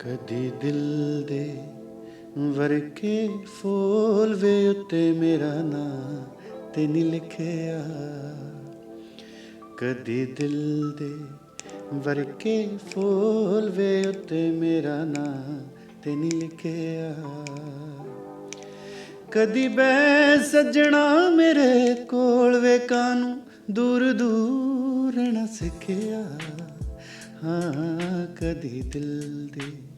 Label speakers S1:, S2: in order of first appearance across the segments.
S1: ਕਦੀ ਦਿਲ ਦੇ ਵਰਕੇ ਫੁੱਲ ਵੇ ਉੱਤੇ ਮੇਰਾ ਨਾਂ ਤੇ ਨਹੀਂ ਲਿਖਿਆ। ਕਦੀ ਦਿਲ ਦੇ ਵਰਕੇ ਫੁੱਲ ਵੇ ਉੱਤੇ ਮੇਰਾ ਨਾਂ ਤੇ ਨਹੀਂ ਲਿਖਿਆ। ਕਦੀ ਬੈ ਸੱਜਣਾ ਮੇਰੇ ਕੋਲ ਵੇ ਕਾਨੂੰ ਦੂਰ ਦੂਰ ਨਾ ਸਿੱਖਿਆ। ਹਾਂ, ਕਦੀ ਦਿਲ ਦੇ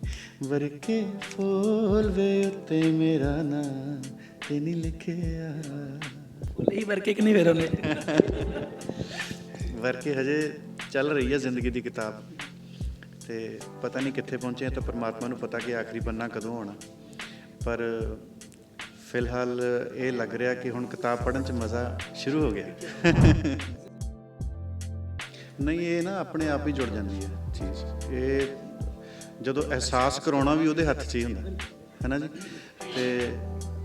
S1: ਵਰਕੇ ਫੁੱਲ ਵੇ ਉੱਤੇ ਮੇਰਾ ਨਾਂ ਤੇ ਨਹੀਂ ਲਿਖਿਆ।
S2: ਲਈ ਵਰਕੇ ਕਿ ਨਹੀਂ ਫਿਰ ਉਹਨੇ?
S1: ਵਰਕੇ ਹਜੇ ਚੱਲ ਰਹੀ ਹੈ ਜ਼ਿੰਦਗੀ ਦੀ ਕਿਤਾਬ। ਤੇ ਪਤਾ ਨਹੀਂ ਕਿੱਥੇ ਪਹੁੰਚੇ ਤਾਂ ਪ੍ਰਮਾਤਮਾ ਨੂੰ ਪਤਾ ਕਿ ਆਖਰੀ ਬੰਨਾ ਕਦੋਂ ਹੋਣਾ ਪਰ ਫਿਲਹਾਲ ਇਹ ਲੱਗ ਰਿਹਾ ਕਿ ਹੁਣ ਕਿਤਾਬ ਪੜ੍ਹਨ 'ਚ ਮਜ਼ਾ ਸ਼ੁਰੂ ਹੋ ਗਿਆ। ਨਹੀਂ ਇਹ ਨਾ ਆਪਣੇ ਆਪ ਹੀ ਜੁੜ ਜਾਂਦੀ ਹੈ ਚੀਜ਼। ਇਹ ਜਦੋਂ ਅਹਿਸਾਸ ਕਰਾਉਣਾ ਵੀ ਉਹਦੇ ਹੱਥ 'ਚ ਹੀ ਹੁੰਦਾ ਹੈ ਨਾ ਜੀ ਤੇ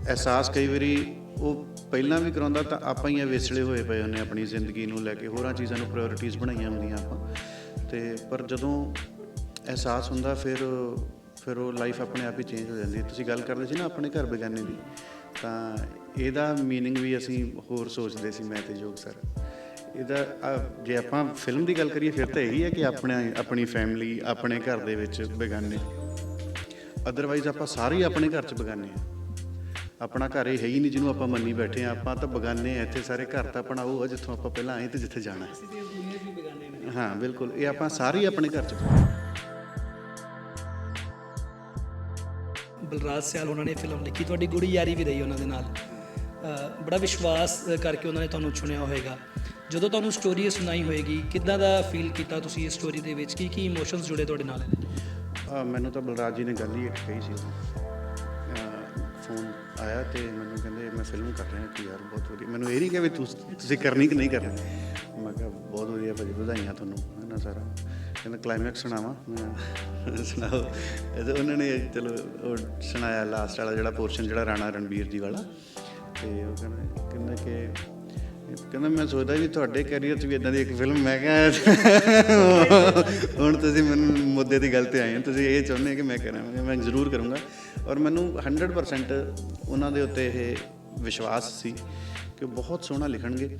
S1: ਅਹਿਸਾਸ ਕਈ ਵਾਰੀ ਉਹ ਪਹਿਲਾਂ ਵੀ ਕਰਾਉਂਦਾ ਤਾਂ ਆਪਾਂ ਹੀ ਇਹ ਵਿਸਲੇ ਹੋਏ ਪਏ ਹੁੰਨੇ ਆਪਣੀ ਜ਼ਿੰਦਗੀ ਨੂੰ ਲੈ ਕੇ ਹੋਰਾਂ ਚੀਜ਼ਾਂ ਨੂੰ ਪ੍ਰਾਇੋਰਟੀਜ਼ ਬਣਾਈਆਂ ਹੁੰਦੀਆਂ ਆਪਾਂ ਤੇ ਪਰ ਜਦੋਂ ਅਹਿਸਾਸ ਹੁੰਦਾ ਫਿਰ ਫਿਰ ਉਹ ਲਾਈਫ ਆਪਣੇ ਆਪ ਹੀ ਚੇਂਜ ਹੋ ਜਾਂਦੀ ਹੈ ਤੁਸੀਂ ਗੱਲ ਕਰਦੇ ਸੀ ਨਾ ਆਪਣੇ ਘਰ ਬੇਗਾਨੇ ਦੀ ਤਾਂ ਇਹਦਾ मीनिंग ਵੀ ਅਸੀਂ ਹੋਰ ਸੋਚਦੇ ਸੀ ਮੈਂ ਤੇ ਜੋਗ ਸਰ ਇਹਦਾ ਜੇ ਆਪਾਂ ਫਿਲਮ ਦੀ ਗੱਲ ਕਰੀਏ, ਫਿਰ ਤਾਂ ਇਹੀ ਹੈ ਕਿ ਆਪਣੇ, ਆਪਣੀ ਫੈਮਿਲੀ ਆਪਣੇ ਘਰ ਦੇ ਵਿੱਚ ਬੇਗਾਨੇ। ਅਦਰਵਾਈਜ਼ ਆਪਾਂ ਸਾਰੇ ਆਪਣੇ ਘਰ 'ਚ ਬੇਗਾਨੇ ਆ। ਆਪਣਾ ਘਰ ਇਹ ਹੈ ਹੀ ਨਹੀਂ ਜਿਹਨੂੰ ਆਪਾਂ ਮੰਨੀ ਬੈਠੇ ਆ। ਆਪਾਂ ਤਾਂ ਬਗਾਨੇ ਆ, ਇੱਥੇ ਸਾਰੇ ਘਰ ਤਾਂ ਆਪਣਾ ਉਹ ਆ ਜਿੱਥੋਂ ਆਪਾਂ ਪਹਿਲਾਂ ਆਏ ਤੇ ਜਿੱਥੇ ਜਾਣਾ। ਹੈ ਹਾਂ ਬਿਲਕੁਲ, ਇਹ ਆਪਾਂ ਸਾਰੇ ਆਪਣੇ ਘਰ 'ਚ
S2: ਬਲਰਾਜ ਸਿਆਲ ਉਹਨਾਂ ਨੇ ਫਿਲਮ ਲਿਖੀ। ਤੁਹਾਡੀ ਗੂੜੀ ਯਾਰੀ ਵੀ ਰਹੀ ਉਹਨਾਂ ਦੇ ਨਾਲ। ਬੜਾ ਵਿਸ਼ਵਾਸ ਕਰਕੇ ਉਹਨਾਂ ਨੇ ਤੁਹਾਨੂੰ ਚੁਣਿਆ ਹੋਵੇਗਾ। ਜਦੋਂ ਤੁਹਾਨੂੰ ਸਟੋਰੀ ਸੁਣਾਈ ਹੋਏਗੀ, ਕਿੱਦਾਂ ਦਾ ਫੀਲ ਕੀਤਾ ਤੁਸੀਂ ਇਸ ਸਟੋਰੀ ਦੇ ਵਿੱਚ? ਕੀ ਕੀ ਇਮੋਸ਼ਨਸ ਜੁੜੇ ਤੁਹਾਡੇ ਨਾਲ?
S1: ਮੈਨੂੰ ਤਾਂ ਬਲਰਾਜ ਜੀ ਨੇ ਗੱਲ ਹੀ ਇੱਕ ਕਹੀ ਸੀ ਫੋਨ ਆਇਆ ਤੇ ਮੈਨੂੰ ਕਹਿੰਦੇ, ਮੈਂ ਫਿਲਮ ਕਰ ਰਿਹਾ ਕਿ ਯਾਰ, ਬਹੁਤ ਵਧੀਆ। ਮੈਨੂੰ ਇਹ ਨਹੀਂ ਕਿ ਵੀ ਤੁਸ- ਤੁਸੀਂ ਕਰਨੀ ਕਿ ਨਹੀਂ ਕਰਨੀ। ਮੈਂ ਕਿਹਾ, ਬਹੁਤ ਵਧੀਆ ਭਾਜੀ, ਵਧਾਈਆਂ ਤੁਹਾਨੂੰ, ਹੈ ਨਾ ਸਾਰਾ। ਕਹਿੰਦਾ ਕਲਾਈਮੈਕਸ ਸੁਣਾਵਾਂ? ਮੈਂ ਸੁਣਾਓ। ਇਹ ਉਹਨਾਂ ਨੇ ਚਲੋ, ਉਹ ਸੁਣਾਇਆ ਲਾਸਟ ਵਾਲਾ ਜਿਹੜਾ ਪੋਰਸ਼ਨ ਜਿਹੜਾ ਰਾਣਾ ਰਣਬੀਰ ਜੀ ਵਾਲਾ। ਤੇ ਉਹ ਕਹਿੰਦਾ ਕਹਿੰਦਾ ਕਿ ਕਹਿੰਦਾ ਮੈਂ ਸੋਚਦਾ ਵੀ ਤੁਹਾਡੇ ਕੈਰੀਅਰ 'ਚ ਵੀ ਇਦਾਂ ਦੀ ਇੱਕ ਫਿਲਮ ਮੈਂ ਕਿਹਾ, ਹੁਣ ਤੁਸੀਂ ਮੈਨੂੰ ਮੁੱਦੇ ਦੀ ਗੱਲ ਤੇ ਆਏ ਹੋ। ਤੁਸੀਂ ਇਹ ਚਾਹੁੰਦੇ ਕਿ ਮੈਂ ਕਰਾਂ, ਮੈਂ ਜ਼ਰੂਰ ਕਰੂੰਗਾ। ਔਰ ਮੈਨੂੰ 100% ਉਹਨਾਂ ਦੇ ਉੱਤੇ ਇਹ ਵਿਸ਼ਵਾਸ ਸੀ ਕਿ ਉਹ ਬਹੁਤ ਸੋਹਣਾ ਲਿਖਣਗੇ।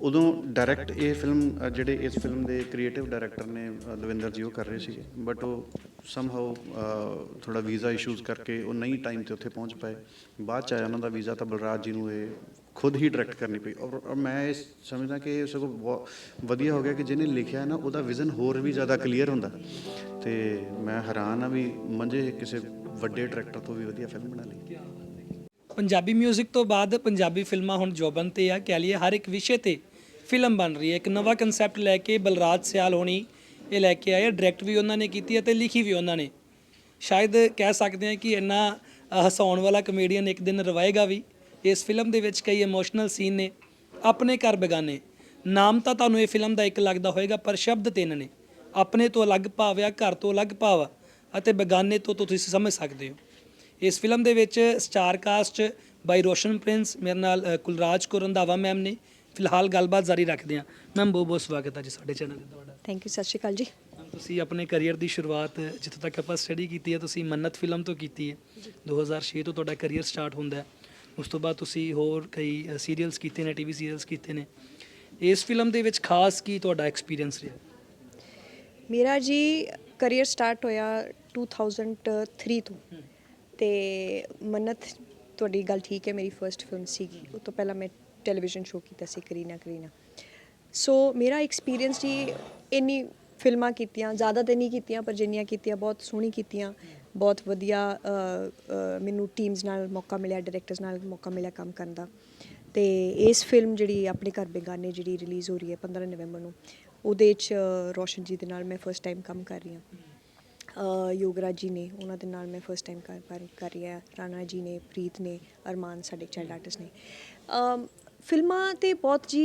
S1: ਉਦੋਂ ਡਾਇਰੈਕਟ ਇਹ ਫਿਲਮ ਜਿਹੜੇ ਇਸ ਫਿਲਮ ਦੇ ਕ੍ਰੀਏਟਿਵ ਡਾਇਰੈਕਟਰ ਨੇ ਦਵਿੰਦਰ ਜੀ, ਉਹ ਕਰ ਰਹੇ ਸੀਗੇ। ਬਟ ਉਹ ਸਮਹਾਉ ਥੋੜਾ ਵੀਜ਼ਾ ਇਸ਼ੂਜ਼ ਕਰਕੇ ਉਹ ਨਹੀਂ ਟਾਈਮ ਤੇ ਉੱਥੇ ਪਹੁੰਚ ਪਾਏ। ਬਾਅਦ ਚ ਆਇਆ ਉਹਨਾਂ ਦਾ ਵੀਜ਼ਾ ਤਾਂ ਬਲਰਾਜ ਜੀ ਨੂੰ ਇਹ ਖੁਦ ਹੀ ਡਾਇਰੈਕਟ ਕਰਨੀ ਪਈ। ਔਰ ਮੈਂ ਇਹ ਸਮਝਦਾ ਕਿ ਇਹ ਸਗੋਂ ਬਹੁਤ ਵਧੀਆ ਹੋ ਗਿਆ ਕਿ ਜਿਹਨੇ ਲਿਖਿਆ ਨਾ, ਉਹਦਾ ਵਿਜ਼ਨ ਹੋਰ ਵੀ ਜ਼ਿਆਦਾ ਕਲੀਅਰ ਹੁੰਦਾ। ਤੇ ਮੈਂ ਹੈਰਾਨ ਆ ਵੀ ਮੰਜੇ ਕਿਸੇ ਵੱਡੇ ਡਾਇਰੈਕਟਰ ਤੋਂ ਵੀ ਵਧੀਆ ਫਿਲਮ ਬਣਾ ਲਈ।
S2: ਪੰਜਾਬੀ 뮤직 ਤੋਂ ਬਾਅਦ ਪੰਜਾਬੀ ਫਿਲਮਾਂ ਹੁਣ ਜੋਬਨ ਤੇ ਆ। ਕਹਿ ਲਈਏ ਹਰ ਇੱਕ ਵਿਸ਼ੇ ਤੇ ਫਿਲਮ ਬਣ ਰਹੀ ਹੈ। ਇੱਕ ਨਵਾਂ ਕਨਸੈਪਟ ਲੈ ਕੇ ਬਲਰਾਜ ਸਿਆਲ ਹੋਣੀ ਇਹ ਲੈ ਕੇ ਆਏ ਡਾਇਰੈਕਟ ਵੀ ਉਹਨਾਂ ਨੇ ਕੀਤੀ ਹੈ ਤੇ ਲਿਖੀ ਵੀ ਉਹਨਾਂ ਨੇ। ਸ਼ਾਇਦ ਕਹਿ ਸਕਦੇ ਹਾਂ ਕਿ ਇੰਨਾ ਹਸਾਉਣ ਵਾਲਾ ਕਮੇਡੀਅਨ ਇੱਕ ਦਿਨ ਰਵਾਏਗਾ ਵੀ। ਇਸ ਫਿਲਮ ਦੇ ਵਿੱਚ ਕਈ ਇਮੋਸ਼ਨਲ ਸੀਨ ਨੇ, ਆਪਣੇ ਘਰ ਬਗਾਨੇ। ਨਾਮ ਤਾਂ ਤੁਹਾਨੂੰ ਇਹ ਫਿਲਮ ਦਾ ਇੱਕ ਲੱਗਦਾ ਹੋਵੇਗਾ ਪਰ ਸ਼ਬਦ ਤਿੰਨ ਨੇ। ਆਪਣੇ ਤੋਂ ਅਲੱਗ ਭਾਵ ਆ, ਘਰ ਤੋਂ ਅਲੱਗ ਭਾਵ ਆ, ਅਤੇ ਬਗਾਨੇ ਤੋਂ ਤੁਸੀਂ ਸਮਝ ਸਕਦੇ ਹੋ। ਇਸ ਫਿਲਮ ਦੇ ਵਿੱਚ ਸਟਾਰ ਕਾਸਟ ਬਾਈ ਰੋਸ਼ਨ ਪ੍ਰਿੰਸ, ਮੇਰੇ ਨਾਲ ਕੁਲਰਾਜ ਕੌਰ ਰੰਧਾਵਾ ਮੈਮ ਨੇ। ਫਿਲਹਾਲ ਗੱਲਬਾਤ ਜਾਰੀ ਰੱਖਦੇ ਹਾਂ। ਮੈਮ ਬਹੁਤ ਬਹੁਤ ਸਵਾਗਤ ਹੈ ਜੀ ਸਾਡੇ ਚੈਨਲ ਤੇ ਤੁਹਾਡਾ।
S3: ਥੈਂਕ ਯੂ ਸਤਿ ਸ਼੍ਰੀ ਅਕਾਲ ਜੀ।
S2: ਤੁਸੀਂ ਆਪਣੇ ਕੈਰੀਅਰ ਦੀ ਸ਼ੁਰੂਆਤ ਜਿੱਥੋਂ ਤੱਕ ਆਪਾਂ ਸਟੱਡੀ ਕੀਤੀ ਹੈ ਤੁਸੀਂ ਮੰਨਤ ਫਿਲਮ ਤੋਂ ਕੀਤੀ ਹੈ। 2006 ਤੋਂ ਤੁਹਾਡਾ ਕੈਰੀਅਰ ਸਟਾਰਟ ਹੁੰਦਾ ਹੈ। ਉਸ ਤੋਂ ਬਾਅਦ ਤੁਸੀਂ ਹੋਰ ਕਈ ਸੀਰੀਅਲਸ ਕੀਤੇ ਨੇ ਟੀਵੀ ਸੀਰੀਅਲਸ ਕੀਤੇ ਨੇ। ਇਸ ਫਿਲਮ ਦੇ ਵਿੱਚ ਖਾਸ ਕੀ ਤੁਹਾਡਾ ਐਕਸਪੀਰੀਅੰਸ ਰਿਹਾ?
S3: ਮੇਰਾ ਜੀ ਕੈਰੀਅਰ ਸਟਾਰਟ ਹੋਇਆ 2003 ਤੋਂ। ਤੇ ਮੰਨਤ ਤੁਹਾਡੀ ਗੱਲ ਠੀਕ ਹੈ ਮੇਰੀ ਫਰਸਟ ਫਿਲਮ ਸੀਗੀ। ਉਹ ਤੋਂ ਪਹਿਲਾਂ ਮੈਂ ਟੈਲੀਵਿਜ਼ਨ ਸ਼ੋਅ ਕੀਤਾ ਸੀ ਕਰੀਨਾ ਕਰੀਨਾ। ਸੋ ਮੇਰਾ ਐਕਸਪੀਰੀਅੰਸ ਜੀ ਇੰਨੀ ਫਿਲਮਾਂ ਕੀਤੀਆਂ ਜ਼ਿਆਦਾ ਤੇ ਨਹੀਂ ਕੀਤੀਆਂ ਪਰ ਜਿੰਨੀਆਂ ਕੀਤੀਆਂ ਬਹੁਤ ਸੋਹਣੀ ਕੀਤੀਆਂ। ਬਹੁਤ ਵਧੀਆ ਮੈਨੂੰ ਟੀਮਸ ਨਾਲ ਮੌਕਾ ਮਿਲਿਆ ਡਾਇਰੈਕਟਰਸ ਨਾਲ ਮੌਕਾ ਮਿਲਿਆ ਕੰਮ ਕਰਨ ਦਾ। ਤੇ ਇਸ ਫਿਲਮ ਜਿਹੜੀ ਆਪਣੇ ਘਰ ਬੇਗਾਨੇ ਜਿਹੜੀ ਰਿਲੀਜ਼ ਹੋ ਰਹੀ ਹੈ 15 ਨਵੰਬਰ ਨੂੰ ਉਹਦੇ 'ਚ ਅ, ਰੋਸ਼ਨ ਜੀ ਦੇ ਨਾਲ ਮੈਂ ਫਰਸਟ ਟਾਈਮ ਕੰਮ ਕਰ ਰਹੀ ਹਾਂ। ਯੋਗਰਾਜ ਜੀ ਨੇ ਉਹਨਾਂ ਦੇ ਨਾਲ ਮੈਂ ਫਰਸਟ ਟਾਈਮ ਕਰ ਕਰ ਰਹੀ ਹਾਂ। ਰਾਣਾ ਜੀ ਨੇ ਪ੍ਰੀਤ ਨੇ ਅਰਮਾਨ ਸਾਡੇ ਚਾਈਲਡ ਆਰਟਿਸਟ ਨੇ। ਫਿਲਮਾਂ ਤੇ ਬਹੁਤ ਜੀ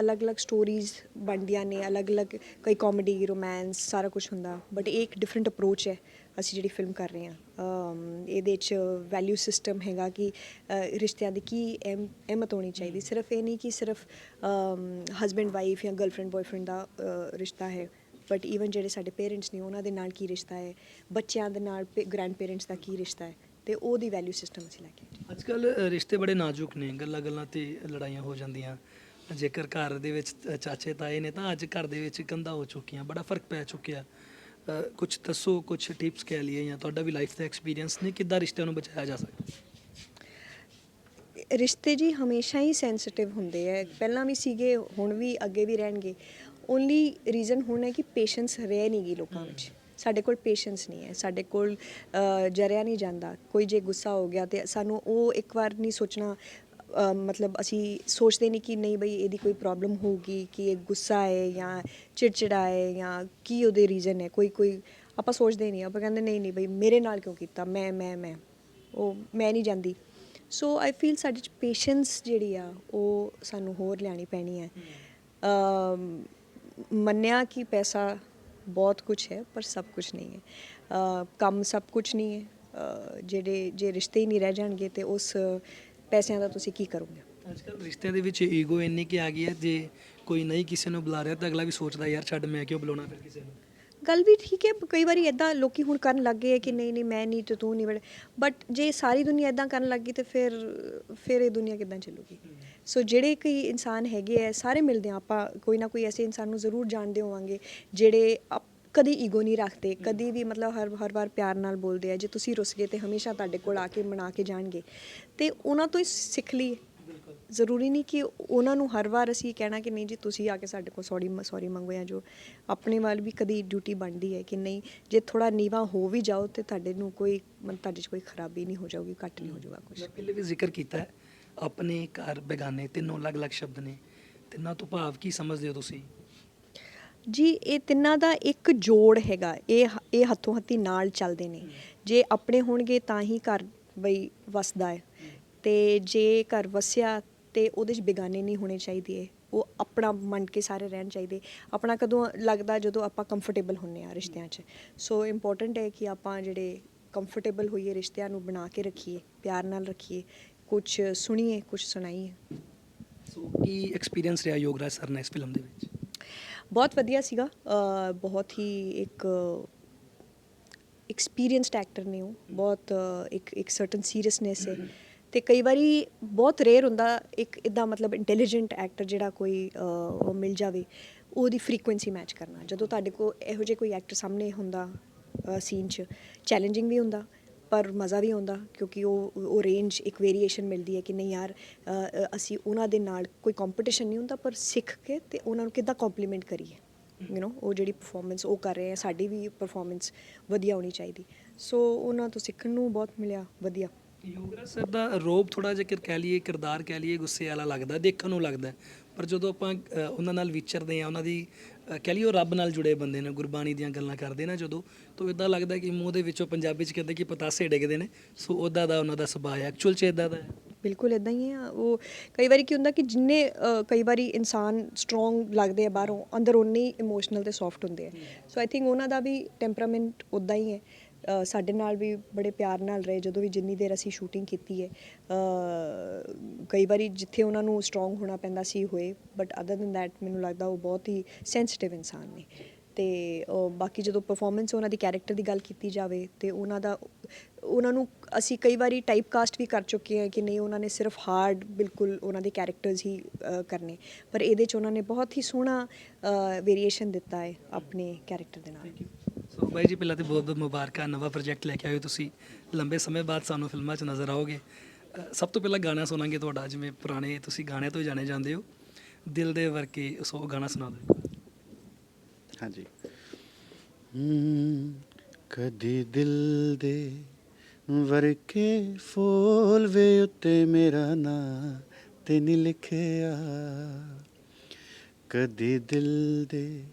S3: ਅਲੱਗ-ਅਲੱਗ ਸਟੋਰੀਜ਼ ਬਣਦੀਆਂ ਨੇ ਅਲੱਗ-ਅਲੱਗ ਕੋਈ ਕਾਮੇਡੀ ਰੋਮਾਂਸ ਸਾਰਾ ਕੁਝ ਹੁੰਦਾ। ਬਟ ਇਹ ਇੱਕ ਡਿਫਰੈਂਟ ਅਪਰੋਚ ਹੈ ਅਸੀਂ ਜਿਹੜੀ ਫਿਲਮ ਕਰ ਰਹੇ ਹਾਂ। ਇਹਦੇ 'ਚ ਵੈਲਿਊ ਸਿਸਟਮ ਹੈਗਾ ਕਿ ਰਿਸ਼ਤਿਆਂ ਦੀ ਕੀ ਅਹਿਮ- ਅਹਿਮਤ ਹੋਣੀ ਚਾਹੀਦੀ। ਸਿਰਫ ਇਹ ਨਹੀਂ ਕਿ ਸਿਰਫ ਹਸਬੈਂਡ ਵਾਈਫ ਜਾਂ ਗਰਲਫ੍ਰੈਂਡ ਬॉयਫ੍ਰੈਂਡ ਦਾ ਰਿਸ਼ਤਾ ਹੈ। ਬਟ ਈਵਨ ਜਿਹੜੇ ਸਾਡੇ ਪੇਰੈਂਟਸ ਨੇ ਉਹਨਾਂ ਦੇ ਨਾਲ ਕੀ ਰਿਸ਼ਤਾ ਹੈ? ਬੱਚਿਆਂ ਦੇ ਨਾਲ ਗ੍ਰੈਂਡ ਪੇਰੈਂਟਸ ਦਾ ਕੀ ਰਿਸ਼ਤਾ ਹੈ? ਤੇ ਉਹਦੀ ਵੈਲਿਊ ਸਿਸਟਮ ਅਸੀਂ ਲੈ ਕੇ ਆਏ।
S2: ਅੱਜ ਕੱਲ ਰਿਸ਼ਤੇ ਬੜੇ ਨਾਜ਼ੁਕ ਨੇ ਗੱਲਾਂ ਗੱਲਾਂ ਤੇ ਲੜਾਈਆਂ ਹੋ ਜਾਂਦੀਆਂ। ਜੇਕਰ ਘਰ ਦੇ ਵਿੱਚ ਅ, ਚਾਚੇ ਤਾਏ ਨੇ ਤਾਂ ਅੱਜ ਘਰ ਦੇ ਵਿੱਚ ਕੰਧਾਂ ਹੋ ਚੁੱਕੀਆਂ ਬੜਾ ਫ਼ਰਕ ਪੈ ਚੁੱਕਿਆ। ਕੁਝ ਦੱਸੋ ਕੁਝ ਟਿਪਸ ਕਹਿ ਲਈਏ ਜਾਂ ਤੁਹਾਡਾ ਵੀ ਲਾਈਫ ਦਾ ਐਕਸਪੀਰੀਅੰਸ ਨੇ ਕਿੱਦਾਂ ਰਿਸ਼ਤਿਆਂ ਨੂੰ ਬਚਾਇਆ ਜਾ ਸਕਦਾ?
S3: ਰਿਸ਼ਤੇ ਜੀ ਹਮੇਸ਼ਾ ਹੀ ਸੈਂਸਿਟਿਵ ਹੁੰਦੇ ਆ ਪਹਿਲਾਂ ਵੀ ਸੀਗੇ ਹੁਣ ਵੀ ਅੱਗੇ ਵੀ ਰਹਿਣਗੇ। ਓਨਲੀ ਰੀਜ਼ਨ ਹੁਣ ਹੈ ਕਿ ਪੇਸ਼ੈਂਸ ਰਹਿ ਨਹੀਂ ਗਈ ਲੋਕਾਂ ਵਿੱਚ। ਸਾਡੇ ਕੋਲ ਪੇਸ਼ੈਂਸ ਨਹੀਂ ਹੈ ਸਾਡੇ ਕੋਲ ਜਰਿਆ ਨਹੀਂ ਜਾਂਦਾ। ਕੋਈ ਜੇ ਗੁੱਸਾ ਹੋ ਗਿਆ ਤੇ ਸਾਨੂੰ ਉਹ ਇੱਕ ਵਾਰ ਨਹੀਂ ਸੋਚਣਾ ਮਤਲਬ ਅਸੀਂ ਸੋਚਦੇ ਨਹੀਂ ਕਿ ਨਹੀਂ ਬਈ ਇਹਦੀ ਕੋਈ ਪ੍ਰੋਬਲਮ ਹੋਊਗੀ ਕਿ ਇਹ ਗੁੱਸਾ ਹੈ ਜਾਂ ਚਿੜਚਿੜਾ ਹੈ ਜਾਂ ਕੀ ਉਹਦੇ ਰੀਜ਼ਨ ਹੈ। ਕੋਈ ਕੋਈ ਆਪਾਂ ਸੋਚਦੇ ਨਹੀਂ ਆਪਾਂ ਕਹਿੰਦੇ ਨਹੀਂ ਨਹੀਂ ਬਈ ਮੇਰੇ ਨਾਲ ਕਿਉਂ ਕੀਤਾ ਮੈਂ ਮੈਂ ਮੈਂ। ਉਹ ਮੈਂ ਨਹੀਂ ਜਾਂਦੀ। ਸੋ ਆਈ ਫੀਲ ਸਾਡੇ ਚ ਪੇਸ਼ੈਂਸ ਜਿਹੜੀ ਆ ਉਹ ਸਾਨੂੰ ਹੋਰ ਲਿਆਣੀ ਪੈਣੀ ਹੈ। ਮੰਨਿਆ ਕਿ ਪੈਸਾ ਬਹੁਤ ਕੁਝ ਹੈ, ਪਰ ਸਭ ਕੁਝ ਨਹੀਂ ਹੈ। ਕੰਮ ਸਭ ਕੁਝ ਨਹੀਂ ਹੈ। ਜਿਹੜੇ, ਜੇ ਰਿਸ਼ਤੇ ਹੀ ਨਹੀਂ ਰਹਿ ਜਾਣਗੇ ਤੇ ਉਸ ਪੈਸਿਆਂ ਦਾ ਤੁਸੀਂ ਕੀ ਕਰੋਗੇ?
S2: ਅੱਜ ਕੱਲ ਰਿਸ਼ਤਿਆਂ ਦੇ ਵਿੱਚ ਈਗੋ ਇੰਨੀ ਕਿ ਆ ਗਈ ਹੈ, ਜੇ ਕੋਈ ਨਹੀਂ ਕਿਸੇ ਨੂੰ ਬੁਲਾ ਰਿਹਾ ਤਾਂ ਅਗਲਾ ਵੀ ਸੋਚਦਾ, ਯਾਰ ਛੱਡ, ਮੈਂ ਕਿਉਂ ਬੁਲਾਉਣਾ ਫਿਰ ਕਿਸੇ ਨੂੰ?
S3: ਗੱਲ ਵੀ ਠੀਕ ਹੈ, ਕਈ ਵਾਰੀ ਇਦਾਂ ਲੋਕੀ ਹੁਣ ਕਰਨ ਲੱਗ ਗਏ ਹੈ ਕਿ ਨਹੀਂ ਨਹੀਂ, ਮੈਂ ਨਹੀਂ ਤੇ ਤੂੰ ਨਹੀਂ ਬੜ। ਬਟ ਜੇ ਸਾਰੀ ਦੁਨੀਆ ਇਦਾਂ ਕਰਨ ਲੱਗੀ ਤੇ ਫਿਰ ਫਿਰ ਇਹ ਦੁਨੀਆ ਕਿੱਦਾਂ ਚੱਲੂਗੀ? ਸੋ ਜਿਹੜੇ ਕਈ ਇਨਸਾਨ ਹੈਗੇ ਆ ਸਾਰੇ ਮਿਲਦੇ ਆ ਆਪਾਂ, ਕੋਈ ਨਾ ਕੋਈ ਐਸੇ ਇਨਸਾਨ ਨੂੰ ਜ਼ਰੂਰ ਜਾਣਦੇ ਹੋਵਾਂਗੇ, ਜਿਹੜੇ ਅਪ- ਕਦੀ ਈਗੋ ਨਹੀਂ ਰੱਖਦੇ, ਕਦੀ ਵੀ ਮਤਲਬ ਹਰ ਹਰ ਵਾਰ ਪਿਆਰ ਨਾਲ ਬੋਲਦੇ ਆ, ਜੇ ਤੁਸੀਂ ਰੁੱਸ ਗਏ ਤੇ ਹਮੇਸ਼ਾ ਤੁਹਾਡੇ ਕੋਲ ਆ ਕੇ ਮਨਾ ਕੇ ਜਾਣਗੇ। ਤੇ ਉਹਨਾਂ ਤੋਂ ਹੀ ਸਿੱਖ ਲਈ ਜ਼ਰੂਰੀ ਨਹੀਂ ਕਿ ਉਹਨਾਂ ਨੂੰ ਹਰ ਵਾਰ ਅਸੀਂ ਕਹਿਣਾ ਕਿ ਨਹੀਂ ਜੀ ਤੁਸੀਂ ਆ ਕੇ ਸਾਡੇ ਕੋਲ ਸੌਰੀ ਸੌਰੀ ਮੰਗੋ ਜਾਂ ਜੋ। ਆਪਣੇ ਵੱਲ ਵੀ ਕਦੀ ਡਿਊਟੀ ਬਣਦੀ ਹੈ ਕਿ ਨਹੀਂ ਜੇ ਥੋੜਾ ਨੀਵਾ ਹੋ ਵੀ ਜਾਓ ਤੇ ਤੁਹਾਡੇ ਨੂੰ ਕੋਈ ਮਨ ਤੁਹਾਡੇ 'ਚ ਕੋਈ ਖਰਾਬੀ ਨਹੀਂ ਹੋ ਜਾਊਗੀ ਘੱਟ ਨਹੀਂ ਹੋ ਜਾਊਗਾ ਕੁਝ
S2: ਮੈਂ ਪਹਿਲੇ ਵੀ ਜ਼ਿਕਰ ਕੀਤਾ ਹੈ ਆਪਣੇ ਘਰ ਬੇਗਾਨੇ ਤਿੰਨੋਂ ਅਲੱਗ-ਅਲੱਗ ਸ਼ਬਦ ਨੇ। ਤਿੰਨਾਂ ਤੋਂ ਭਾਵ ਕੀ ਸਮਝਦੇ ਹੋ ਤੁਸੀਂ?
S3: ਜੀ ਇਹ ਤਿੰਨਾਂ ਦਾ ਇੱਕ ਜੋੜ ਹੈਗਾ ਇਹ ਇਹ ਹੱਥੋਂ ਹੱਥੀ ਨਾਲ ਚੱਲਦੇ ਨੇ। ਜੇ ਆਪਣੇ ਹੋਣਗੇ ਤਾਂ ਹੀ ਘਰ ਬਈ ਵਸਦਾ ਹੈ। ਤੇ ਜੇ ਘਰ ਵਸਿਆ ਤੇ ਉਹਦੇ 'ਚ ਬੇਗਾਨੇ ਨਹੀਂ ਹੋਣੇ ਚਾਹੀਦੇ। ਉਹ ਆਪਣਾ ਮੰਨ ਕੇ ਸਾਰੇ ਰਹਿਣ ਚਾਹੀਦੇ। ਆਪਣਾ ਕਦੋਂ ਲੱਗਦਾ ਜਦੋਂ ਆਪਾਂ ਕੰਫਰਟੇਬਲ ਹੁੰਨੇ ਆ ਰਿਸ਼ਤਿਆਂ 'ਚ। ਸੋ ਇੰਪੋਰਟੈਂਟ ਹੈ ਕਿ ਆਪਾਂ ਜਿਹੜੇ ਕੰਫਰਟੇਬਲ ਹੋਈਏ ਰਿਸ਼ਤਿਆਂ ਨੂੰ ਬਣਾ ਕੇ ਰੱਖੀਏ ਪਿਆਰ ਨਾਲ ਰੱਖੀਏ। ਕੁਝ ਸੁਣੀਏ ਕੁਝ ਸੁਣਾਈਏ।
S2: ਸੋ ਕੀ ਐਕਸਪੀਰੀਅੰਸ ਰਿਹਾ ਯੋਗਰਾਜ ਸਰ ਨੇ ਇਸ ਫਿਲਮ ਦੇ ਵਿੱਚ?
S3: ਬਹੁਤ ਵਧੀਆ ਸੀਗਾ। ਬਹੁਤ ਹੀ ਇੱਕ ਐਕਸਪੀਰੀਅੰਸਡ ਐਕਟਰ ਨੇ ਉਹ। ਬਹੁਤ ਇੱਕ ਇੱਕ ਸਰਟਨ ਸੀਰੀਅਸਨੈਸ ਹੈ। ਤੇ ਕਈ ਵਾਰੀ ਬਹੁਤ ਰੇਅਰ ਹੁੰਦਾ ਇੱਕ ਇਦਾਂ ਮਤਲਬ ਇੰਟੈਲੀਜੈਂਟ ਐਕਟਰ ਜਿਹੜਾ ਕੋਈ ਉਹ ਮਿਲ ਜਾਵੇ, ਉਹਦੀ ਫ੍ਰੀਕੁਐਂਸੀ ਮੈਚ ਕਰਨਾ। ਜਦੋਂ ਤੁਹਾਡੇ ਕੋਲ ਇਹੋ ਜਿਹੇ ਕੋਈ ਐਕਟਰ ਸਾਹਮਣੇ ਹੁੰਦਾ ਸੀਨ 'ਚ ਚੈਲੰਜਿੰਗ ਵੀ ਹੁੰਦਾ, ਪਰ ਮਜ਼ਾ ਵੀ ਆਉਂਦਾ, ਕਿਉਂਕਿ ਉਹ ਉਹ ਰੇਂਜ ਇੱਕ ਵੇਰੀਏਸ਼ਨ ਮਿਲਦੀ ਹੈ ਕਿ ਨਹੀਂ ਯਾਰ ਅਸੀਂ ਉਹਨਾਂ ਦੇ ਨਾਲ ਕੋਈ ਕੰਪੀਟੀਸ਼ਨ ਨਹੀਂ ਹੁੰਦਾ, ਪਰ ਸਿੱਖ ਕੇ ਤੇ ਉਹਨਾਂ ਨੂੰ ਕਿੱਦਾਂ ਕੰਪਲੀਮੈਂਟ ਕਰੀਏ। ਯੂ نو ਉਹ ਜਿਹੜੀ ਪਰਫਾਰਮੈਂਸ ਉਹ ਕਰ ਰਹੇ ਆ, ਸਾਡੀ ਵੀ ਪਰਫਾਰਮੈਂਸ ਵਧੀਆ ਹੋਣੀ ਚਾਹੀਦੀ। ਸੋ ਉਹਨਾਂ ਤੋਂ ਸਿੱਖਣ ਨੂੰ ਬਹੁਤ ਮਿਲਿਆ, ਵਧੀਆ।
S2: ਯੋਗਰਾਜ ਸਰ ਦਾ ਰੋਬ ਥੋੜਾ ਜਿਹਾ ਕਹਿ ਲਈਏ ਕਿਰਦਾਰ ਕਹਿ ਲਈਏ ਗੁੱਸੇ ਵਾਲਾ ਲੱਗਦਾ ਦੇਖਣ ਨੂੰ ਲੱਗਦਾ ਪਰ ਜਦੋਂ ਆਪਾਂ ਅ, ਉਹਨਾਂ ਨਾਲ ਵਿਚਰਦੇ ਆ ਉਹਨਾਂ ਦੀ ਅ, ਕਹਿ ਲਈਏ ਉਹ ਰੱਬ ਨਾਲ ਜੁੜੇ ਬੰਦੇ ਨੇ ਗੁਰਬਾਣੀ ਦੀਆਂ ਗੱਲਾਂ ਕਰਦੇ ਨਾ ਜਦੋਂ ਤਾਂ ਇਦਾਂ ਲੱਗਦਾ ਕਿ ਮੂੰਹ ਦੇ ਵਿੱਚੋਂ ਪੰਜਾਬੀ ਚ ਕਹਿੰਦੇ ਕਿ ਪਤਾਸੇ ਡਿੱਗਦੇ ਨੇ। ਸੋ ਉਦਾਂ ਦਾ ਉਹਨਾਂ ਦਾ ਸੁਭਾਅ ਹੈ। ਐਕਚੁਅਲ ਚ ਇਦਾਂ ਦਾ ਹੈ।
S3: ਬਿਲਕੁਲ ਇਦਾਂ ਹੀ ਹੈ। ਉਹ ਕਈ ਵਾਰੀ ਕੀ ਹੁੰਦਾ ਕਿ ਜਿੰਨੇ ਅ, ਕਈ ਵਾਰੀ ਇਨਸਾਨ ਸਟਰੋਂਗ ਲੱਗਦੇ ਆ ਬਾਹਰੋਂ ਅੰਦਰ ਉਨੇ ਹੀ ਇਮੋਸ਼ਨਲ ਤੇ ਸੌਫਟ ਹੁੰਦੇ ਆ। ਸੋ ਆਈ ਥਿੰਕ ਉਹਨਾਂ ਦਾ ਵੀ ਟੈਂਪਰਾਮੈਂਟ ਉਦਾਂ ਹੀ ਹੈ। ਸਾਡੇ ਨਾਲ ਵੀ ਬੜੇ ਪਿਆਰ ਨਾਲ ਰਹੇ, ਜਦੋਂ ਵੀ ਜਿੰਨੀ ਦੇਰ ਅਸੀਂ ਸ਼ੂਟਿੰਗ ਕੀਤੀ ਹੈ ਕਈ ਵਾਰੀ ਜਿੱਥੇ ਉਹਨਾਂ ਨੂੰ ਸਟਰੋਂਗ ਹੋਣਾ ਪੈਂਦਾ ਸੀ ਹੋਏ ਬਟ ਅਦਰ ਦੈਨ ਦੈਟ ਮੈਨੂੰ ਲੱਗਦਾ ਉਹ ਬਹੁਤ ਹੀ ਸੈਂਸਿਟਿਵ ਇਨਸਾਨ ਨੇ। ਤੇ ਬਾਕੀ ਜਦੋਂ ਪਰਫਾਰਮੈਂਸ ਉਹਨਾਂ ਦੀ ਕੈਰੈਕਟਰ ਦੀ ਗੱਲ ਕੀਤੀ ਜਾਵੇ, ਤੇ ਉਹਨਾਂ ਦਾ, ਉਹਨਾਂ ਨੂੰ ਅਸੀਂ ਕਈ ਵਾਰੀ ਟਾਈਪ ਕਾਸਟ ਵੀ ਕਰ ਚੁੱਕੇ ਹਾਂ ਕਿ ਨਹੀਂ, ਉਹਨਾਂ ਨੇ ਸਿਰਫ ਹਾਰਡ ਬਿਲਕੁਲ ਉਹਨਾਂ ਦੇ ਕੈਰੈਕਟਰਸ ਹੀ ਕਰਨੇ। ਪਰ ਇਹਦੇ ਚ ਉਹਨਾਂ ਨੇ ਬਹੁਤ ਹੀ ਸੋਹਣਾ ਵੇਰੀਏਸ਼ਨ ਦਿੱਤਾ ਹੈ ਆਪਣੇ ਕੈਰੈਕਟਰ ਦੇ ਨਾਲ।
S2: ਬਾਈ ਜੀ ਪਹਿਲਾਂ ਤੇ ਬਹੁਤ ਬਹੁਤ ਮੁਬਾਰਕਾਂ ਨਵਾਂ ਪ੍ਰੋਜੈਕਟ ਲੈ ਕੇ ਆਏ ਹੋ ਤੁਸੀਂ। ਲੰਬੇ ਸਮੇਂ ਬਾਅਦ ਸਾਨੂੰ ਫਿਲਮਾਂ 'ਚ ਨਜ਼ਰ ਆਓਗੇ। ਅ, ਸਭ ਤੋਂ ਪਹਿਲਾਂ ਗਾਣਾ ਸੁਣਾਂਗੇ ਤੁਹਾਡਾ ਜਿਵੇਂ ਪੁਰਾਣੇ ਤੁਸੀਂ ਗਾਣਿਆਂ ਤੋਂ ਹੀ ਜਾਣੇ ਜਾਂਦੇ ਹੋ। ਦਿਲ ਦੇ ਵਰਕੇ ਸੋ ਉਹ ਗਾਣਾ ਸੁਣਾ ਦਿਓ।
S1: ਹਾਂਜੀ। ਹਮ, ਕਦੀ ਦਿਲ ਦੇ ਵਰਕੇ ਫੋਲ ਵੇ ਉੱਤੇ ਮੇਰਾ ਨਾਂ ਤੇ ਨਹੀਂ ਲਿਖਿਆ। ਕਦੀ ਦਿਲ ਦੇ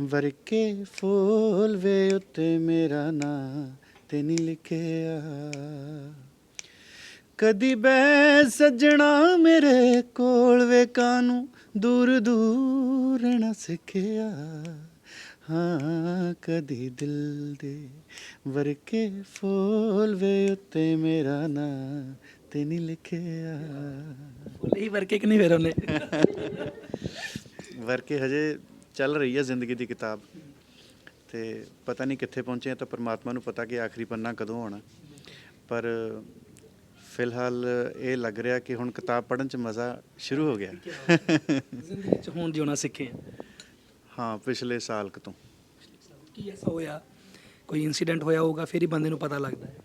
S1: ਵਰਕੇ ਫੋਲ ਵੇ ਉੱਤੇ ਮੇਰਾ ਨਾਂ ਤੇ ਨਹੀਂ ਲਿਖਿਆ। ਕਦੀ ਬੈ ਸੱਜਣਾ ਮੇਰੇ ਕੋਲ ਵੇ ਕਾਨੂੰ ਦੂਰ ਦੂਰ ਨਾ ਸਿੱਖਿਆ। ਹਾਂ ਕਦੀ ਦਿਲ ਦੇ ਵਰਕੇ ਫੋਲ ਵੇ ਉੱਤੇ ਮੇਰਾ ਨਾਂ ਤੇ ਨਹੀਂ ਲਿਖਿਆ।
S2: ਫੁੱਲ ਹੀ ਵਰਕੇ ਕਿ ਨਹੀਂ ਫਿਰ ਉਹਨੇ?
S1: ਵਰਕੇ ਹਜੇ ਚੱਲ ਰਹੀ ਹੈ ਜ਼ਿੰਦਗੀ ਦੀ ਕਿਤਾਬ। ਤੇ ਪਤਾ ਨਹੀਂ ਕਿੱਥੇ ਪਹੁੰਚੇ ਤਾਂ ਪਰਮਾਤਮਾ ਨੂੰ ਪਤਾ ਕਿ ਆਖਰੀ ਪੰਨਾ ਕਦੋਂ ਆਉਣਾ। ਪਰ ਫਿਲਹਾਲ ਇਹ ਲੱਗ ਰਿਹਾ ਕਿ ਹੁਣ ਕਿਤਾਬ ਪੜ੍ਹਨ 'ਚ ਮਜ਼ਾ ਸ਼ੁਰੂ ਹੋ ਗਿਆ।
S2: ਜ਼ਿੰਦਗੀ 'ਚ ਹੋਣ ਜਿਉਣਾ ਸਿੱਖੇ
S1: ਹਾਂ। ਪਿਛਲੇ ਸਾਲ ਕੁ ਤੋਂ।
S2: ਕੀ ਐਸਾ ਹੋਇਆ? ਕੋਈ ਇਨਸੀਡੈਂਟ ਹੋਇਆ ਹੋਊਗਾ ਫਿਰ ਹੀ ਬੰਦੇ ਨੂੰ ਪਤਾ ਲੱਗਦਾ ਹੈ।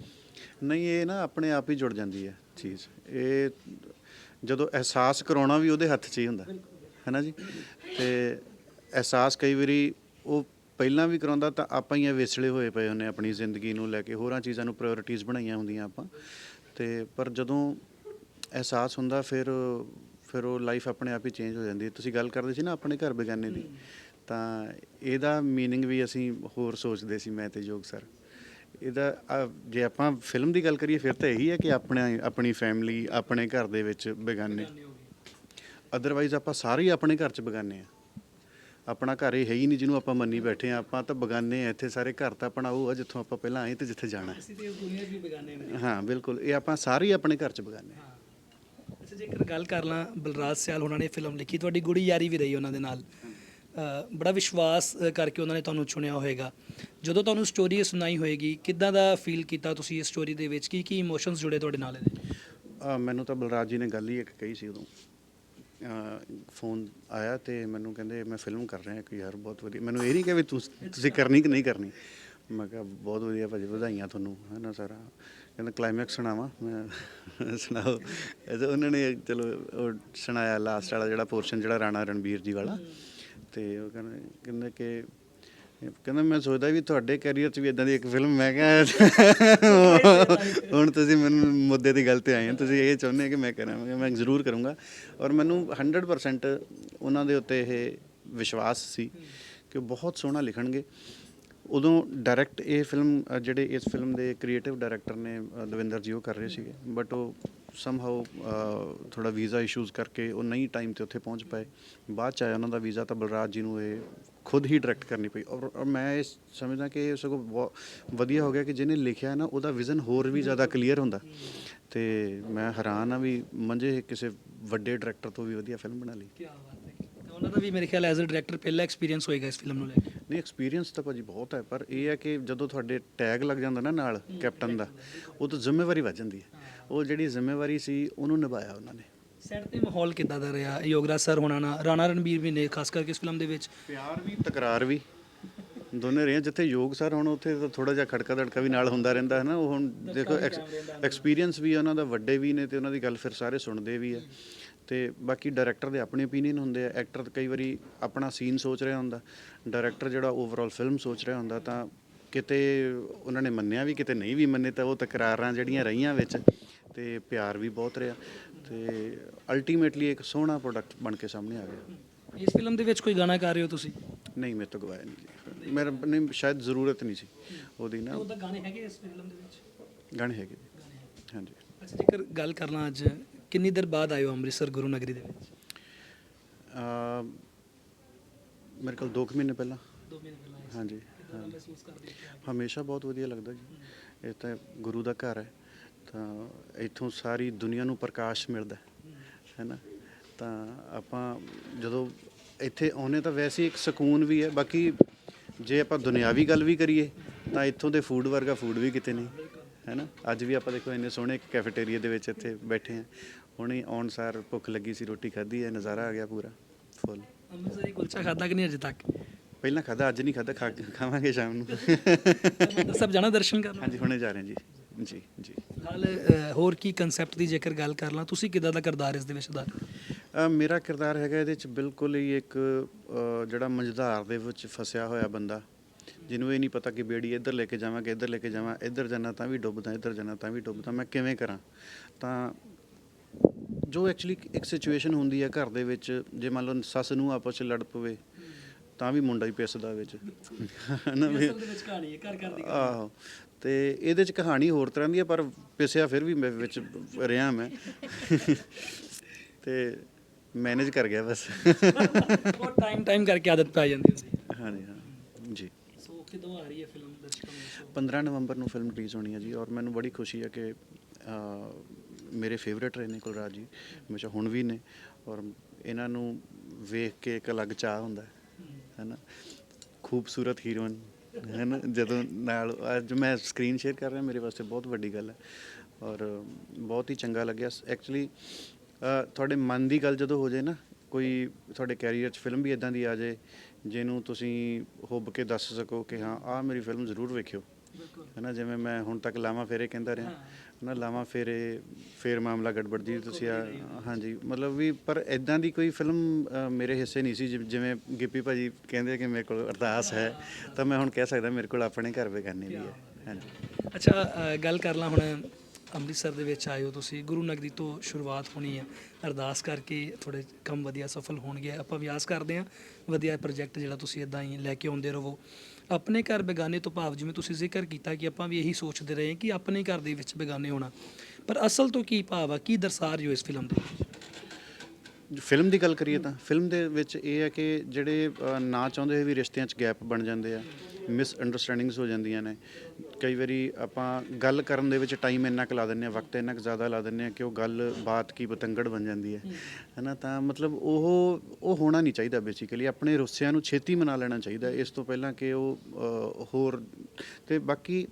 S1: ਨਹੀਂ ਇਹ ਨਾ ਆਪਣੇ ਆਪ ਹੀ ਜੁੜ ਜਾਂਦੀ ਹੈ ਚੀਜ਼। ਇਹ ਜਦੋਂ ਅਹਿਸਾਸ ਕਰਾਉਣਾ ਵੀ ਉਹਦੇ ਹੱਥ 'ਚ ਹੀ ਹੁੰਦਾ। ਹੈ ਨਾ ਜੀ? ਤੇ ਅਹਿਸਾਸ ਕਈ ਵਾਰੀ ਉਹ ਪਹਿਲਾਂ ਵੀ ਕਰਾਉਂਦਾ ਤਾਂ ਆਪਾਂ ਹੀ ਵਿਸਲੇ ਹੋਏ ਪਏ ਹੁੰਨੇ ਆਪਣੀ ਜ਼ਿੰਦਗੀ ਨੂੰ ਲੈ ਕੇ, ਹੋਰਾਂ ਚੀਜ਼ਾਂ ਨੂੰ ਪ੍ਰਾਇੋਰਟੀਜ਼ ਬਣਾਈਆਂ ਹੁੰਦੀਆਂ ਆਪਾਂ। ਤੇ ਪਰ ਜਦੋਂ ਅਹਿਸਾਸ ਹੁੰਦਾ ਫਿਰ ਫਿਰ ਉਹ ਲਾਈਫ ਆਪਣੇ ਆਪ ਹੀ ਚੇਂਜ ਹੋ ਜਾਂਦੀ ਤੁਸੀਂ ਗੱਲ ਕਰਦੇ ਸੀ ਨਾ ਆਪਣੇ ਘਰ ਬਗਾਨੇ ਦੀ, ਤਾਂ ਇਹਦਾ ਮੀਨਿੰਗ ਵੀ ਅਸੀਂ ਹੋਰ ਸੋਚਦੇ ਸੀ, ਮੈਂ ਤੇ ਜੋਗ ਸਰ ਇਹਦਾ ਜੇ ਆਪਾਂ ਫਿਲਮ ਦੀ ਗੱਲ ਕਰੀਏ, ਫਿਰ ਤਾਂ ਇਹੀ ਹੈ ਕਿ ਆਪਣੇ, ਆਪਣੀ ਫੈਮਿਲੀ ਆਪਣੇ ਘਰ ਦੇ ਵਿੱਚ ਬੇਗਾਨੇ। ਅਦਰਵਾਈਜ਼ ਆਪਾਂ ਸਾਰੇ ਹੀ ਆਪਣੇ ਘਰ 'ਚ ਬੇਗਾਨੇ ਆ। ਆਪਣਾ ਘਰ ਇਹ ਹੈ ਹੀ ਨਹੀਂ ਜਿਹਨੂੰ ਆਪਾਂ ਮੰਨੀ ਬੈਠੇ ਆ ਆਪਾਂ ਤਾਂ ਬੇਗਾਨੇ ਆ ਇੱਥੇ ਸਾਰੇ ਘਰ ਤਾਂ ਆਪਣਾ ਉਹ ਆ ਜਿੱਥੋਂ ਆਪਾਂ ਪਹਿਲਾਂ ਆਏ ਤੇ ਜਿੱਥੇ ਜਾਣਾ।
S2: ਅਸੀਂ ਤੇ ਦੁਨੀਆ ਵੀ ਬੇਗਾਨੇ ਨੇ।
S1: ਹਾਂ ਬਿਲਕੁਲ। ਇਹ ਆਪਾਂ ਸਾਰੇ ਹੀ ਆਪਣੇ ਘਰ 'ਚ ਬੇਗਾਨੇ ਆ
S2: ਅੱਛਾ ਜੇਕਰ ਗੱਲ ਕਰ ਲਾਂ ਬਲਰਾਜ ਸਿਆਲ ਉਹਨਾਂ ਨੇ ਫਿਲਮ ਲਿਖੀ ਤੁਹਾਡੀ ਗੂੜੀ ਯਾਰੀ ਵੀ ਰਹੀ ਉਹਨਾਂ ਦੇ ਨਾਲ। ਬੜਾ ਵਿਸ਼ਵਾਸ ਕਰਕੇ ਉਹਨਾਂ ਨੇ ਤੁਹਾਨੂੰ ਚੁਣਿਆ ਹੋਵੇਗਾ ਜਦੋਂ ਤੁਹਾਨੂੰ ਸਟੋਰੀ ਸੁਣਾਈ ਹੋਏਗੀ ਕਿੱਦਾਂ ਦਾ ਫੀਲ ਕੀਤਾ ਤੁਸੀਂ ਇਸ ਸਟੋਰੀ ਦੇ ਵਿੱਚ? ਕੀ ਕੀ ਇਮੋਸ਼ਨਸ ਜੁੜੇ ਤੁਹਾਡੇ ਨਾਲ ਇਹਦੇ?
S1: ਮੈਨੂੰ ਤਾਂ ਬਲਰਾਜ ਜੀ ਨੇ ਗੱਲ ਹੀ ਇੱਕ ਕਹੀ ਸੀ ਉਦੋਂ। ਫੋਨ ਆਇਆ ਤੇ ਮੈਨੂੰ ਕਹਿੰਦੇ, ਮੈਂ ਫਿਲਮ ਕਰ ਰਿਹਾ ਕਿ ਯਾਰ ਬਹੁਤ ਵਧੀਆ। ਮੈਨੂੰ ਇਹ ਨਹੀਂ ਕਿ ਵੀ ਤੁਸ- ਤੁਸੀਂ ਕਰਨੀ ਕਿ ਨਹੀਂ ਕਰਨੀ? ਮੈਂ ਕਿਹਾ, ਬਹੁਤ ਵਧੀਆ ਭਾਜੀ, ਵਧਾਈਆਂ ਤੁਹਾਨੂੰ ਹੈ ਨਾ ਸਾਰਾ। ਕਹਿੰਦਾ ਕਲਾਈਮੈਕਸ ਸੁਣਾਵਾਂ? ਮੈਂ ਸੁਣਾਓ। ਇਹ ਉਹਨਾਂ ਨੇ ਚਲੋ, ਉਹ ਸੁਣਾਇਆ ਲਾਸਟ ਵਾਲਾ ਜਿਹੜਾ ਪੋਰਸ਼ਨ ਜਿਹੜਾ ਰਾਣਾ ਰਣਬੀਰ ਜੀ ਵਾਲਾ। ਤੇ ਉਹ ਕਹਿੰਦੇ ਕਹਿੰਦੇ ਕਿ ਕਹਿੰਦਾ, ਮੈਂ ਸੋਚਦਾ ਵੀ ਤੁਹਾਡੇ ਕੈਰੀਅਰ 'ਚ ਵੀ ਇਦਾਂ ਦੀ ਇੱਕ ਫਿਲਮ ਮੈਂ ਕਿਹਾ, ਹੁਣ ਤੁਸੀਂ ਮੈਨੂੰ ਮੁੱਦੇ ਦੀ ਗੱਲ ਤੇ ਆਏ ਹੋ। ਤੁਸੀਂ ਇਹ ਚਾਹੁੰਦੇ ਹੋ ਕਿ ਮੈਂ ਕਰਾਂ, ਮੈਂ ਮੈਂ ਜ਼ਰੂਰ ਕਰੂੰਗਾ। ਔਰ ਮੈਨੂੰ 100% ਉਹਨਾਂ ਦੇ ਉੱਤੇ ਇਹ ਵਿਸ਼ਵਾਸ ਸੀ ਕਿ ਉਹ ਬਹੁਤ ਸੋਹਣਾ ਲਿਖਣਗੇ। ਉਦੋਂ ਡਾਇਰੈਕਟ ਇਹ ਫਿਲਮ ਜਿਹੜੇ ਇਸ ਫਿਲਮ ਦੇ ਕ੍ਰੀਏਟਿਵ ਡਾਇਰੈਕਟਰ ਨੇ ਦਵਿੰਦਰ ਜੀ, ਉਹ ਕਰ ਰਹੇ ਸੀਗੇ। ਬਟ ਉਹ ਸਮਹਾਉ ਥੋੜਾ ਵੀਜ਼ਾ ਇਸ਼ੂਜ਼ ਕਰਕੇ ਉਹ ਨਹੀਂ ਟਾਈਮ ਤੇ ਉੱਥੇ ਪਹੁੰਚ ਪਾਏ। ਬਾਅਦ ਚ ਆਇਆ ਉਹਨਾਂ ਦਾ ਵੀਜ਼ਾ ਤਾਂ ਬਲਰਾਜ ਜੀ ਨੂੰ ਇਹ ਖੁਦ ਹੀ ਡਾਇਰੈਕਟ ਕਰਨੀ ਪਈ। ਔਰ ਔਰ ਮੈਂ ਇਹ ਸਮਝਦਾ ਕਿ ਇਹ ਸਗੋਂ ਬਹੁਤ ਵਧੀਆ ਹੋ ਗਿਆ ਕਿ ਜਿਹਨੇ ਲਿਖਿਆ ਨਾ ਉਹਦਾ ਵਿਜ਼ਨ ਹੋਰ ਵੀ ਜ਼ਿਆਦਾ ਕਲੀਅਰ ਹੁੰਦਾ। ਤੇ ਮੈਂ ਹੈਰਾਨ ਆ ਵੀ ਮੰਜੇ ਕਿਸੇ ਵੱਡੇ ਡਾਇਰੈਕਟਰ ਤੋਂ ਵੀ ਵਧੀਆ ਫਿਲਮ ਬਣਾ ਲਈ।
S2: ਕੀ ਬਾਤ ਹੈ। ਤਾਂ ਉਹਨਾਂ ਦਾ ਵੀ ਮੇਰੇ ਖਿਆਲ ਐਜ਼ ਅ ਡਾਇਰੈਕਟਰ ਪਹਿਲਾ ਐਕਸਪੀਰੀਅੰਸ ਹੋਏਗਾ ਇਸ ਫਿਲਮ ਨੂੰ ਲੈ ਕੇ।
S1: ਨਹੀਂ ਐਕਸਪੀਰੀਅੰਸ ਤਾਂ ਭਾਜੀ ਬਹੁਤ ਹੈ ਪਰ ਇਹ ਹੈ ਕਿ ਜਦੋਂ ਤੁਹਾਡੇ ਟੈਗ ਲੱਗ ਜਾਂਦਾ ਨਾ ਨਾਲ ਕੈਪਟਨ ਦਾ ਉਹ ਤਾਂ ਜ਼ਿੰਮੇਵਾਰੀ ਵੱਜ ਜਾਂਦੀ ਹੈ। ਉਹ ਜਿਹੜੀ ਜ਼ਿੰਮੇਵਾਰੀ ਸੀ ਉਹਨੂੰ ਨਿਭਾਇਆ ਉਹਨਾਂ ਨੇ।
S2: ਸੈਟ ਤੇ ਮਾਹੌਲ ਕਿੱਦਾਂ ਦਾ ਰਿਹਾ? ਯੋਗਰਾਜ ਸਰ ਹੋਣਾ ਨਾ ਰਾਣਾ ਰਣਬੀਰ ਵੀ ਨੇ ਖਾਸ ਕਰਕੇ ਇਸ ਫਿਲਮ ਦੇ ਵਿੱਚ।
S1: ਪਿਆਰ ਵੀ ਤਕਰਾਰ ਵੀ। ਦੋਨੇ ਰਹੇ ਜਿੱਥੇ ਯੋਗ ਸਰ ਹੁਣ ਉੱਥੇ ਤਾਂ ਥੋੜਾ ਜਿਹਾ ਖੜਕਾ ਦੜਕਾ ਵੀ ਨਾਲ ਹੁੰਦਾ ਰਹਿੰਦਾ ਹੈ ਨਾ ਉਹ ਹੁਣ ਦੇਖੋ ਐਕਸਪੀਰੀਅੰਸ ਵੀ ਉਹਨਾਂ ਦਾ ਵੱਡੇ ਵੀ ਨੇ ਤੇ ਉਹਨਾਂ ਦੀ ਗੱਲ ਫਿਰ ਸਾਰੇ ਸੁਣਦੇ ਵੀ ਆ। ਤੇ ਬਾਕੀ ਡਾਇਰੈਕਟਰ ਦੇ ਆਪਣੇ ਓਪੀਨੀਅਨ ਹੁੰਦੇ ਆ। ਐਕਟਰ ਕਈ ਵਾਰੀ ਆਪਣਾ ਸੀਨ ਸੋਚ ਰਿਹਾ ਹੁੰਦਾ। ਡਾਇਰੈਕਟਰ ਜਿਹੜਾ ਓਵਰਆਲ ਫਿਲਮ ਸੋਚ ਰਿਹਾ ਹੁੰਦਾ ਤਾਂ ਕਿਤੇ ਉਹਨਾਂ ਨੇ ਮੰਨਿਆ ਵੀ ਕਿਤੇ ਨਹੀਂ ਵੀ ਮੰਨੇ ਤਾਂ ਉਹ ਤਕਰਾਰਾਂ ਜਿਹੜੀਆਂ ਰਹੀਆਂ ਵਿੱਚ ਤੇ ਪਿਆਰ ਵੀ ਬਹੁਤ ਰਿਹਾ। ਤੇ ਅਲਟੀਮੇਟਲੀ ਇੱਕ ਸੋਹਣਾ ਪ੍ਰੋਡਕਟ ਬਣ ਕੇ ਸਾਹਮਣੇ ਆ ਗਿਆ।
S2: ਇਸ ਫਿਲਮ ਦੇ ਵਿੱਚ ਕੋਈ ਗਾਣਾ ਗਾ ਰਹੇ ਹੋ ਤੁਸੀਂ?
S1: ਨਹੀਂ ਮੇਰੇ ਤੋਂ ਗਵਾਇਆ ਨਹੀਂ ਜੀ ਮੇਰਾ ਨਹੀਂ ਸ਼ਾਇਦ ਜ਼ਰੂਰਤ ਨਹੀਂ ਸੀ ਉਹਦੀ ਨਾ।
S2: ਉਹਦਾ ਗਾਣੇ ਹੈਗੇ ਇਸ ਫਿਲਮ ਦੇ ਵਿੱਚ?
S1: ਗਾਣੇ ਹੈਗੇ। ਜੀ। ਹਾਂਜੀ।
S2: ਅੱਛਾ ਜੇਕਰ ਗੱਲ ਕਰਨਾ ਅੱਜ ਕਿੰਨੀ ਦੇਰ ਬਾਅਦ ਆਇਓ ਅੰਮ੍ਰਿਤਸਰ ਗੁਰੂ ਨਗਰੀ ਦੇ ਵਿੱਚ?
S1: ਅਹ ਮੇਰੇ ਕੋਲ 2 ਮਹੀਨੇ ਪਹਿਲਾਂ।
S2: ਦੋ ਮਹੀਨੇ ਪਹਿਲਾਂ ਆਏ
S1: ਹਾਂਜੀ
S2: ਕਿੱਦਾਂ ਦਾ ਮਹਿਸੂਸ ਕਰਦੇ ਹੋ?
S1: ਹਮੇਸ਼ਾ ਬਹੁਤ ਵਧੀਆ ਲੱਗਦਾ ਜੀ। ਇਹ ਤਾਂ ਗੁਰੂ ਦਾ ਘਰ ਹੈ। ਤਾਂ ਇੱਥੋਂ ਸਾਰੀ ਦੁਨੀਆ ਨੂੰ ਪ੍ਰਕਾਸ਼ ਮਿਲਦਾ ਹੈ ਹੈਨਾ ਤਾਂ ਆਪਾਂ ਜਦੋਂ ਇੱਥੇ ਆਉਨੇ ਤਾਂ ਵੈਸੇ ਹੀ ਇੱਕ ਸਕੂਨ ਵੀ ਹੈ ਬਾਕੀ ਜੇ ਆਪਾਂ ਦੁਨਿਆਵੀ ਗੱਲ ਵੀ ਕਰੀਏ ਤਾਂ ਇੱਥੋਂ ਦੇ ਫੂਡ ਵਰਗਾ ਫੂਡ ਵੀ ਕਿਤੇ ਨਹੀਂ ਹੈਨਾ ਅੱਜ ਵੀ ਆਪਾਂ ਦੇਖੋ ਇੰਨੇ ਸੋਹਣੇ ਕੈਫੇਟੇਰੀਆ ਦੇ ਵਿੱਚ ਇੱਥੇ ਬੈਠੇ ਆ ਹੁਣੇ ਆਉਣ ਸਾਰ ਭੁੱਖ ਲੱਗੀ ਸੀ ਰੋਟੀ ਖਾਧੀ ਹੈ ਨਜ਼ਾਰਾ ਆ ਗਿਆ ਪੂਰਾ ਫੁੱਲ।
S2: ਅੰਮ੍ਰਿਤਸਰੀ ਕੁਲਚਾ ਖਾਦਾ ਕਿ ਨਹੀਂ ਅਜੇ ਤੱਕ?
S1: ਪਹਿਲਾਂ ਖਾਧਾ ਅੱਜ ਨਹੀਂ ਖਾਧਾ ਖਾ ਖਾਵਾਂਗੇ ਸ਼ਾਮ ਨੂੰ।
S2: ਸਾਹਿਬ ਜਾਣਾ ਦਰਸ਼ਨ ਕਰਨ?
S1: ਹਾਂਜੀ ਹੁਣੇ ਜਾ ਰਹੇ ਹਾਂ ਜੀ। ਜੀ ਜੀ।
S2: ਅ, ਹੋਰ ਕੀ ਕਨਸੈਪਟ ਦੀ ਜੇਕਰ ਗੱਲ ਕਰ ਲਾਂ ਤੁਸੀਂ ਕਿੱਦਾਂ ਦਾ ਕਿਰਦਾਰ ਇਸ ਦੇ ਵਿੱਚ ਦਾ
S1: ਅ, ਮੇਰਾ ਕਿਰਦਾਰ ਹੈਗਾ ਇਹਦੇ ਚ ਬਿਲਕੁਲ ਹੀ ਇੱਕ ਜਿਹੜਾ ਮੰਝਧਾਰ ਦੇ ਵਿੱਚ ਫਸਿਆ ਹੋਇਆ ਬੰਦਾ ਜਿਹਨੂੰ ਇਹ ਨਹੀਂ ਪਤਾ ਕਿ ਬੇੜੀ ਇੱਧਰ ਲੈ ਕੇ ਜਾਵਾਂ ਕਿ ਇੱਧਰ ਲੈ ਕੇ ਜਾਵਾਂ ਇੱਧਰ ਜਾਣਾ ਤਾਂ ਵੀ ਡੁੱਬਦਾ ਇੱਧਰ ਜਾਣਾ ਤਾਂ ਵੀ ਡੁੱਬਦਾ ਮੈਂ ਕਿਵੇਂ ਕਰਾਂ? ਤਾਂ ਜੋ ਐਕਚੁਅਲੀ ਇੱਕ ਸਿਚੁਏਸ਼ਨ ਹੁੰਦੀ ਹੈ ਘਰ ਦੇ ਵਿੱਚ ਜੇ ਮੰਨ ਲਓ ਸੱਸ ਨੂੰ ਆਪਸ ਚ ਲੜ ਪਵੇ ਤਾਂ ਵੀ ਮੁੰਡਾ ਹੀ ਪਿਸਦਾ ਵਿੱਚ। ਹਨਾ ਵੀ
S2: ਵਿੱਚ ਘਰ ਘਰ ਦੀ
S1: ਆਹੋ। ਤੇ ਇਹਦੇ ਚ ਕਹਾਣੀ ਹੋਰ ਤਰ੍ਹਾਂ ਦੀ ਹੈ ਪਰ ਪਿਸਿਆ ਫਿਰ ਵੀ ਮੈਂ ਵਿੱਚ ਰਿਹਾ ਮੈਂ। ਤੇ ਮੈਨੇਜ ਕਰ ਗਿਆ ਬਸ।
S2: ਉਹ ਟਾਈਮ ਟਾਈਮ ਕਰਕੇ ਆਦਤ ਪੈ ਜਾਂਦੀ ਹੈ।
S1: ਹਾਂਜੀ ਹਾਂ ਜੀ।
S2: ਸੋ ਕਿਦੋਂ ਆ ਰਹੀ ਹੈ ਫਿਲਮ ਦਰਸ਼ਕਾਂ ਨੂੰ?
S1: 15 ਨਵੰਬਰ ਨੂੰ ਫਿਲਮ ਰਿਲੀਜ਼ ਹੋਣੀ ਹੈ ਜੀ ਔਰ ਮੈਨੂੰ ਬੜੀ ਖੁਸ਼ੀ ਹੈ ਕਿ ਮੇਰੇ ਫੇਵਰੇਟ ਰਹੇ ਨੇ ਕੁਲਰਾਜ ਜੀ ਹਮੇਸ਼ਾ ਹੁਣ ਵੀ ਨੇ ਔਰ ਇਹਨਾਂ ਨੂੰ ਵੇਖ ਕੇ ਇੱਕ ਅਲੱਗ ਚਾਹ ਹੁੰਦਾ ਹੈ ਹੈਨਾ ਖੂਬਸੂਰਤ ਹੀਰੋਇਨ ਹੈ ਨਾ? ਜਦੋਂ ਨਾਲ ਅੱਜ ਮੈਂ ਸਕਰੀਨ ਸ਼ੇਅਰ ਕਰ ਰਿਹਾ, ਮੇਰੇ ਵਾਸਤੇ ਬਹੁਤ ਵੱਡੀ ਗੱਲ ਹੈ ਔਰ ਬਹੁਤ ਹੀ ਚੰਗਾ ਲੱਗਿਆ। ਐਕਚੁਅਲੀ ਤੁਹਾਡੇ ਮਨ ਦੀ ਗੱਲ ਜਦੋਂ ਹੋ ਜਾਏ ਨਾ, ਕੋਈ ਤੁਹਾਡੇ ਕੈਰੀਅਰ 'ਚ ਫਿਲਮ ਵੀ ਇਦਾਂ ਦੀ ਆ ਜਾਏ, ਜਿਹਨੂੰ ਤੁਸੀਂ ਹੁੱਬ ਕੇ ਦੱਸ ਸਕੋ ਕਿ ਹਾਂ, ਆਹ ਮੇਰੀ ਫਿਲਮ ਜ਼ਰੂਰ ਵੇਖਿਓ। ਹੈ ਨਾ ਜਿਵੇਂ ਮੈਂ ਹੁਣ ਤੱਕ ਲਾਵਾਂ ਫੇਰੇ ਕਹਿੰਦਾ ਰਿਹਾ ਨਾ ਲਾਵਾਂ ਫੇਰੇ ਫੇਰ ਮਾਮਲਾ ਗੜਬੜ ਜੀ ਤੁਸੀਂ ਆ ਹਾਂਜੀ ਮਤਲਬ ਵੀ ਪਰ ਇਦਾਂ ਦੀ ਕੋਈ ਫਿਲਮ ਮੇਰੇ ਹਿੱਸੇ ਨਹੀਂ ਸੀ ਜਿ- ਜਿਵੇਂ ਗਿੱਪੀ ਭਾਜੀ ਕਹਿੰਦੇ ਕਿ ਮੇਰੇ ਕੋਲ ਅਰਦਾਸ ਹੈ ਤਾਂ ਮੈਂ ਹੁਣ ਕਹਿ ਸਕਦਾ ਮੇਰੇ ਕੋਲ ਆਪਣੇ ਘਰ ਬੇਗਾਨੇ ਵੀ ਹੈ। ਹਾਂਜੀ।
S2: ਅੱਛਾ ਅ, ਗੱਲ ਕਰ ਲਾਂ ਹੁਣ ਅੰਮ੍ਰਿਤਸਰ ਦੇ ਵਿੱਚ ਆਏ ਹੋ ਤੁਸੀਂ ਗੁਰੂ ਨਗਰੀ ਤੋਂ ਸ਼ੁਰੂਆਤ ਹੋਣੀ ਹੈ। ਅਰਦਾਸ ਕਰਕੇ ਥੋੜੇ ਕੰਮ ਵਧੀਆ ਸਫਲ ਹੋਣਗੇ ਆਪਾਂ ਵਿਆਸ ਕਰਦੇ ਹਾਂ ਵਧੀਆ ਪ੍ਰੋਜੈਕਟ ਜਿਹੜਾ ਤੁਸੀਂ ਇਦਾਂ ਹੀ ਲੈ ਕੇ ਆਉਂਦੇ ਰਹੋ। ਆਪਣੇ ਘਰ ਬੇਗਾਨੇ ਤੋਂ ਭਾਵ ਜਿਵੇਂ ਤੁਸੀਂ ਜ਼ਿਕਰ ਕੀਤਾ ਕਿ ਆਪਾਂ ਵੀ ਇਹੀ ਸੋਚਦੇ ਰਹੇ ਕਿ ਆਪਣੇ ਘਰ ਦੇ ਵਿੱਚ ਬੇਗਾਨੇ ਹੋਣਾ। ਪਰ ਅਸਲ ਤੋਂ ਕੀ ਭਾਵ ਆ, ਕੀ ਦਰਸਾ ਰਹੀ ਹੋ ਇਸ ਫਿਲਮ ਦੇ? ਵਿੱਚ
S1: ਫਿਲਮ ਦੀ ਗੱਲ ਕਰੀਏ ਤਾਂ, ਫਿਲਮ ਦੇ ਵਿੱਚ ਇਹ ਹੈ ਕਿ ਜਿਹੜੇ ਨਾ ਚਾਹੁੰਦੇ ਹੋਏ ਵੀ ਰਿਸ਼ਤਿਆਂ 'ਚ ਗੈਪ ਬਣ ਜਾਂਦੇ ਆ ਮਿਸ ਅੰਡਰਸਟੈਂਡਿੰਗਸ ਹੋ ਜਾਂਦੀਆਂ ਨੇ। ਕਈ ਵਾਰੀ ਆਪਾਂ ਗੱਲ ਕਰਨ ਦੇ ਵਿੱਚ ਟਾਈਮ ਇੰਨਾ ਕੁ ਲਾ ਦਿੰਦੇ ਆ ਵਕਤ ਇੰਨਾ ਕੁ ਜ਼ਿਆਦਾ ਲਾ ਦਿੰਦੇ ਆ ਕਿ ਉਹ ਗੱਲ, ਬਾਤ ਕੀ ਪਤੰਗੜ ਬਣ ਜਾਂਦੀ ਹੈ। ਹੈਨਾ, ਤਾਂ ਮਤਲਬ ਉਹ ਉਹ ਹੋਣਾ ਨਹੀਂ ਚਾਹੀਦਾ ਬੇਸਿਕਲੀ ਆਪਣੇ ਰੁੱਸਿਆਂ ਨੂੰ ਛੇਤੀ ਮਨਾ ਲੈਣਾ ਚਾਹੀਦਾ ਇਸ ਤੋਂ ਪਹਿਲਾਂ ਕਿ ਉਹ ਹੋਰ, ਤੇ ਬਾਕੀ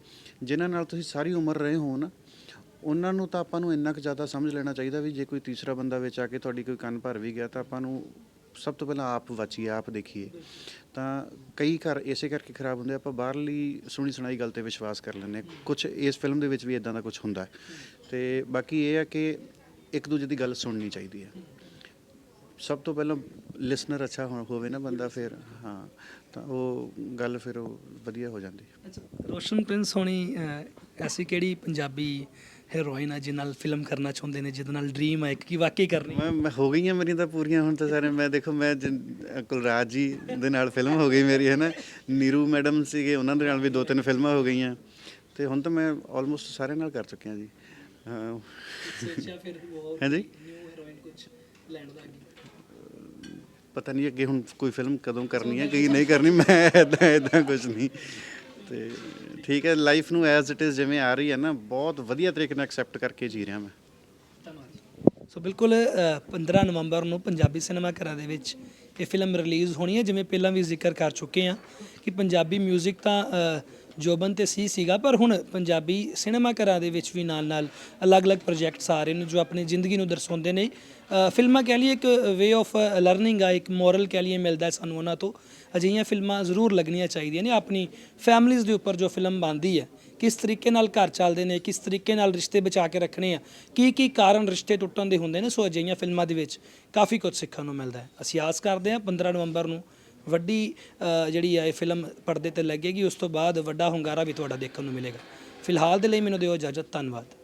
S1: ਜਿਨ੍ਹਾਂ ਨਾਲ ਤੁਸੀਂ ਸਾਰੀ ਉਮਰ ਰਹੇ ਹੋ ਨਾ, ਉਹਨਾਂ ਨੂੰ ਤਾਂ ਆਪਾਂ ਨੂੰ ਇੰਨਾ ਕੁ ਜ਼ਿਆਦਾ ਸਮਝ ਲੈਣਾ ਚਾਹੀਦਾ ਵੀ ਜੇ ਕੋਈ ਤੀਸਰਾ ਬੰਦਾ ਵਿੱਚ ਆ ਕੇ ਤੁਹਾਡੀ ਕੋਈ ਕੰਨ ਭਰ ਵੀ ਗਿਆ ਤਾਂ ਆਪਾਂ ਨੂੰ ਸਭ ਤੋਂ ਪਹਿਲਾਂ ਆਪ ਵਾਚੀਏ, ਆਪ ਦੇਖੀਏ। ਤਾਂ ਕਈ ਘਰ ਇਸੇ ਕਰਕੇ ਖਰਾਬ ਹੁੰਦੇ ਆਪਾਂ ਬਾਹਰਲੀ ਸੁਣੀ ਸੁਣਾਈ ਗੱਲ ਤੇ ਵਿਸ਼ਵਾਸ ਕਰ ਲੈਂਦੇ ਕੁਝ ਇਸ ਫਿਲਮ ਦੇ ਵਿੱਚ ਵੀ ਇਦਾਂ ਦਾ ਕੁਝ ਹੁੰਦਾ ਹੈ। ਤੇ ਬਾਕੀ ਇਹ ਹੈ ਕਿ ਇੱਕ ਦੂਜੇ ਦੀ ਗੱਲ ਸੁਣਨੀ ਚਾਹੀਦੀ ਹੈ। ਸਭ ਤੋਂ ਪਹਿਲਾਂ ਲਿਸਨਰ ਅੱਛਾ ਹੋ- ਹੋਵੇ ਨਾ ਬੰਦਾ ਫਿਰ, ਹਾਂ, ਤਾਂ ਉਹ ਗੱਲ ਫਿਰ ਉਹ ਵਧੀਆ ਹੋ ਜਾਂਦੀ ਹੈ।
S2: ਰੋਸ਼ਨ ਪ੍ਰਿੰਸ ਹੋਣੀ ਐਸੀ ਕਿਹੜੀ ਪੰਜਾਬੀ ਹੀਰੋਇਨ ਜਿਸ ਨਾਲ ਫਿਲਮ ਕਰਨਾ ਚਾਹੁੰਦੇ ਨੇ ਜਿਹਦੇ ਨਾਲ ਡ੍ਰੀਮ ਹੈ ਕਿ ਵਾਕਈ ਕਰਨੀ?
S1: ਮੈਂ ਮੈਂ ਹੋ ਗਈਆਂ ਮੇਰੀਆਂ ਤਾਂ ਪੂਰੀਆਂ ਹੁਣ ਤਾਂ ਸਾਰੇ। ਮੈਂ ਦੇਖੋ ਮੈਂ ਜਿਨ- ਅ, ਕੁਲਰਾਜ ਜੀ ਦੇ ਨਾਲ ਫਿਲਮ ਹੋ ਗਈ ਮੇਰੀ ਹੈ ਨਾ ਨੀਰੂ ਮੈਡਮ ਸੀਗੇ ਉਹਨਾਂ ਦੇ ਨਾਲ ਵੀ ਦੋ ਤਿੰਨ ਫਿਲਮਾਂ ਹੋ ਗਈਆਂ। ਤੇ ਹੁਣ ਤਾਂ ਮੈਂ ਆਲਮੋਸਟ ਸਾਰੇ ਨਾਲ ਕਰ ਚੁੱਕਿਆ ਜੀ। ਹਾਂ
S2: ਸੋਚਿਆ ਫਿਰ ਉਹ
S1: ਹਾਂਜੀ
S2: ਨਿਊ ਹੀਰੋਇਨ ਕੁਝ ਲੈਣ ਦਾ ਅੱਗੇ
S1: ਪਤਾ ਨਹੀਂ ਅੱਗੇ ਹੁਣ ਕੋਈ ਫਿਲਮ ਕਦੋਂ ਕਰਨੀ ਹੈ ਕੀ ਨਹੀਂ ਕਰਨੀ ਮੈਂ ਇਦਾਂ ਇਦਾਂ ਕੁਝ ਨਹੀਂ। ਤੇ ਠੀਕ ਹੈ ਲਾਈਫ ਨੂੰ ਐਜ਼ ਇਟ ਇਜ਼ ਜਿਵੇਂ ਆ ਰਹੀ ਹੈ ਨਾ ਬਹੁਤ ਵਧੀਆ ਤਰੀਕੇ ਨਾਲ ਐਕਸੈਪਟ ਕਰਕੇ ਜੀ ਰਿਹਾ ਮੈਂ।
S2: ਸੋ ਬਿਲਕੁਲ ਅ, 15 ਨਵੰਬਰ ਨੂੰ ਪੰਜਾਬੀ ਸਿਨੇਮਾ ਘਰਾਂ ਦੇ ਵਿੱਚ ਇਹ ਫਿਲਮ ਰਿਲੀਜ਼ ਹੋਣੀ ਹੈ ਜਿਵੇਂ ਪਹਿਲਾਂ ਵੀ ਜ਼ਿਕਰ ਕਰ ਚੁੱਕੇ ਹਾਂ ਕਿ ਪੰਜਾਬੀ 뮤직 ਤਾਂ ਅ, ਜੋਬਨ ਤੇ ਸੀ ਸੀਗਾ ਪਰ ਹੁਣ ਪੰਜਾਬੀ ਸਿਨੇਮਾ ਘਰਾਂ ਦੇ ਵਿੱਚ ਵੀ ਨਾਲ-ਨਾਲ ਅਲੱਗ-ਅਲੱਗ ਪ੍ਰੋਜੈਕਟਸ ਆ ਰਹੇ ਨੇ ਜੋ ਆਪਣੀ ਜ਼ਿੰਦਗੀ ਨੂੰ ਦਰਸਾਉਂਦੇ ਨੇ। ਅ, ਫਿਲਮਾਂ ਕਹਿ ਲਈਏ ਇੱਕ ਵੇ ਆਫ ਲਰਨਿੰਗ ਆ ਇੱਕ ਮੋਰਲ ਕਹਿ ਲਈਏ ਮਿਲਦਾ ਹੈ ਸਾਨੂੰ ਉਹਨਾਂ ਤੋਂ। ਅਜਿਹੀਆਂ ਫਿਲਮਾਂ ਜ਼ਰੂਰ ਲੱਗਣੀਆਂ ਚਾਹੀਦੀਆਂ ਨੇ ਆਪਣੀ ਫੈਮਲੀਜ਼ ਦੇ ਉੱਪਰ ਜੋ ਫਿਲਮ ਬਣਦੀ ਹੈ। ਕਿਸ ਤਰੀਕੇ ਨਾਲ ਘਰ ਚੱਲਦੇ ਨੇ, ਕਿਸ ਤਰੀਕੇ ਨਾਲ ਰਿਸ਼ਤੇ ਬਚਾ ਕੇ ਰੱਖਣੇ ਆ, ਕੀ ਕੀ ਕਾਰਨ ਰਿਸ਼ਤੇ ਟੁੱਟਣ ਦੇ ਹੁੰਦੇ ਨੇ, ਸੋ ਅਜਿਹੀਆਂ ਫਿਲਮਾਂ ਦੇ ਵਿੱਚ ਕਾਫੀ ਕੁਝ ਸਿੱਖਣ ਨੂੰ ਮਿਲਦਾ ਹੈ। ਅਸੀਂ ਆਸ ਕਰਦੇ ਹਾਂ 15 ਨਵੰਬਰ ਨੂੰ ਵੱਡੀ ਜਿਹੜੀ ਹੈ ਇਹ ਫਿਲਮ ਪਰਦੇ ਤੇ ਲੱਗੇਗੀ, ਉਸ ਤੋਂ ਬਾਅਦ ਵੱਡਾ ਹੁੰਗਾਰਾ ਵੀ ਤੁਹਾਡਾ ਦੇਖਣ ਨੂੰ ਮਿਲੇਗਾ। ਫਿਲਹਾਲ ਦੇ ਲਈ ਮੈਨੂੰ ਦਿਓ ਇਜਾਜ਼ਤ, ਧੰਨਵਾਦ।